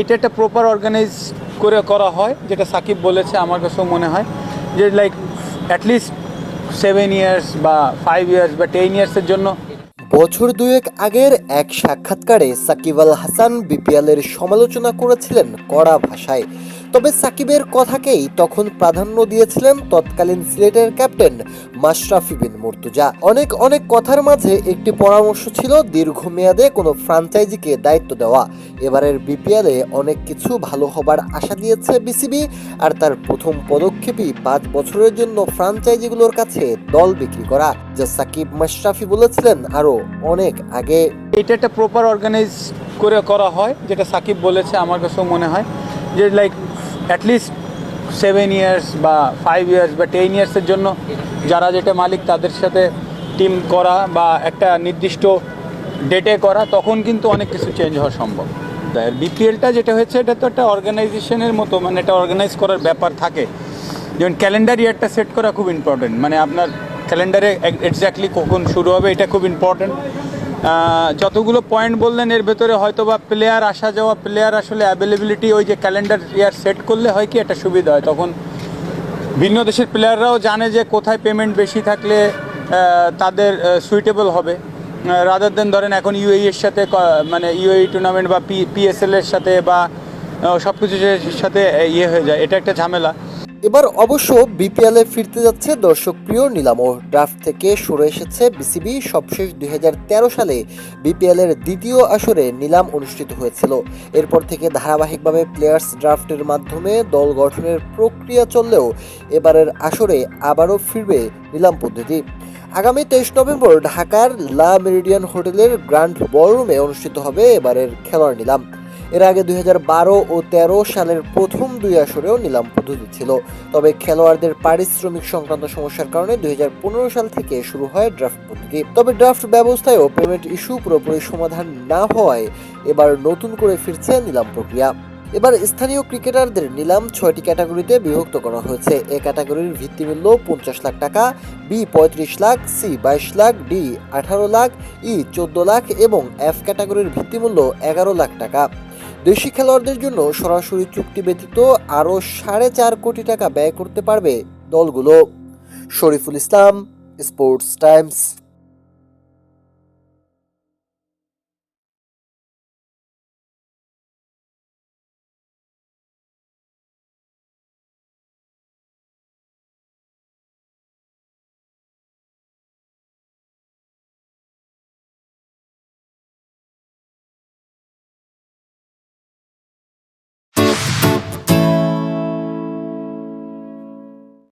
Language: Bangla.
এটা একটা প্রপার অর্গানাইজ করে করা হয়, যেটা সাকিব বলেছে, আমার কাছেও মনে হয়, যে লাইক অ্যাটলিস্ট সেভেন ইয়ার্স বা ফাইভ ইয়ার্স বা টেন ইয়ার্সের জন্য। বছর দুয়েক আগের এক সাক্ষাৎকারে সাকিব আল হাসান বিপিএলের সমালোচনা করেছিলেন কড়া ভাষায়। তবে সাকিবের কথাকেই তখন প্রাধান্য দিয়েছিলেন তৎকালীন সিলেটের ক্যাপ্টেন মাশরাফি বিন মুর্তুজা। অনেক অনেক কথার মাঝে একটি পরামর্শ ছিল দীর্ঘমেয়াদে কোনো ফ্রাঞ্চাইজিকে দায়িত্ব দেওয়া। এবারের বিপিএলে অনেক কিছু ভালো হবার আশা দিয়েছে বিসিবি, আর তার প্রথম পদক্ষেপই পাঁচ বছরের জন্য ফ্রাঞ্চাইজিগুলোর কাছে দল বিক্রি করা, যা সাকিব মাশরাফি বলেছিলেন আরও অনেক আগে। এটা একটা প্রপার অর্গানাইজ করে করা হয়, যেটা সাকিব বলেছে, আমার কাছেও মনে হয়। যে লাইক অ্যাটলিস্ট সেভেন ইয়ার্স বা ফাইভ ইয়ার্স বা টেন ইয়ার্সের জন্য যারা যেটা মালিক তাদের সাথে টিম করা বা একটা নির্দিষ্ট ডেটে করা, তখন কিন্তু অনেক কিছু চেঞ্জ হওয়া সম্ভব। বিপিএলটা যেটা হয়েছে, এটা তো একটা অর্গানাইজেশনের মতো মানে এটা অর্গানাইজ করার ব্যাপার থাকে। যেমন ক্যালেন্ডার ইয়ারটা সেট করা খুব ইম্পর্টেন্ট মানে আপনার ক্যালেন্ডারে এক্স্যাক্টলি কখন শুরু হবে, এটা খুব ইম্পর্টেন্ট যতগুলো পয়েন্ট বললেন, এর ভেতরে হয়তো বা প্লেয়ার আসা যাওয়া প্লেয়ার আসলে অ্যাভেলেবিলিটি ওই যে ক্যালেন্ডার ইয়ার সেট করলে হয় কি, একটা সুবিধা হয়। তখন ভিন্ন দেশের প্লেয়াররাও জানে যে কোথায় পেমেন্ট বেশি থাকলে তাদের সুইটেবল হবে। রাদার দেন ধরেন এখন ইউএই এর সাথে মানে ইউএই টুর্নামেন্ট বা পি পিএসএল এর সাথে বা সব কিছু সাথে ইয়ে হয়ে যায়। এটা একটা ঝামেলা। এবার অবশ্য বিপিএলে ফিরতে যাচ্ছে দর্শক প্রিয় নিলামও ড্রাফট থেকে সরে এসেছে বিসিবি সবশেষ দুই হাজার তেরো সালে বিপিএল এর দ্বিতীয় আসরে নিলাম অনুষ্ঠিত হয়েছিল। এরপর থেকে ধারাবাহিকভাবে প্লেয়ার্স ড্রাফটের মাধ্যমে দল গঠনের প্রক্রিয়া চললেও এবারের আসরে আবারও ফিরবে নিলাম পদ্ধতি। আগামী তেইশ নভেম্বর ঢাকার লা মেরিডিয়ান হোটেলের গ্র্যান্ড বলরুমে অনুষ্ঠিত হবে এবারের খেলোয়াড় নিলাম। এর আগে দুই হাজার বারো ও তেরো সালের প্রথম দুই আসরেও নিলাম পদ্ধতি ছিল। তবে খেলোয়াড়দের পারিশ্রমিক সংক্রান্ত সমস্যার কারণে দুই হাজার পনেরো সাল থেকে শুরু হয় ড্রাফট পদ্ধতি। তবে ড্রাফট ব্যবস্থায়ও পেমেন্ট ইস্যু পুরোপুরি সমাধান না হওয়ায় এবার নতুন করে ফিরছে নিলাম প্রক্রিয়া। এবার স্থানীয় ক্রিকেটারদের নিলাম ছয়টি ক্যাটাগরিতে বিভক্ত করা হয়েছে। এ ক্যাটাগরির ভিত্তিমূল্য পঞ্চাশ লাখ টাকা বি পঁয়ত্রিশ লাখ সি বাইশ লাখ ডি আঠারো লাখ ই চোদ্দ লাখ এবং এফ ক্যাটাগরির ভিত্তিমূল্য এগারো লাখ টাকা। দেশি খেলোয়াড়দের জন্য সরাসরি চুক্তি ব্যতীত আরও সাড়ে চার কোটি টাকা ব্যয় করতে পারবে দলগুলো। Shariful Islam, Sports Times.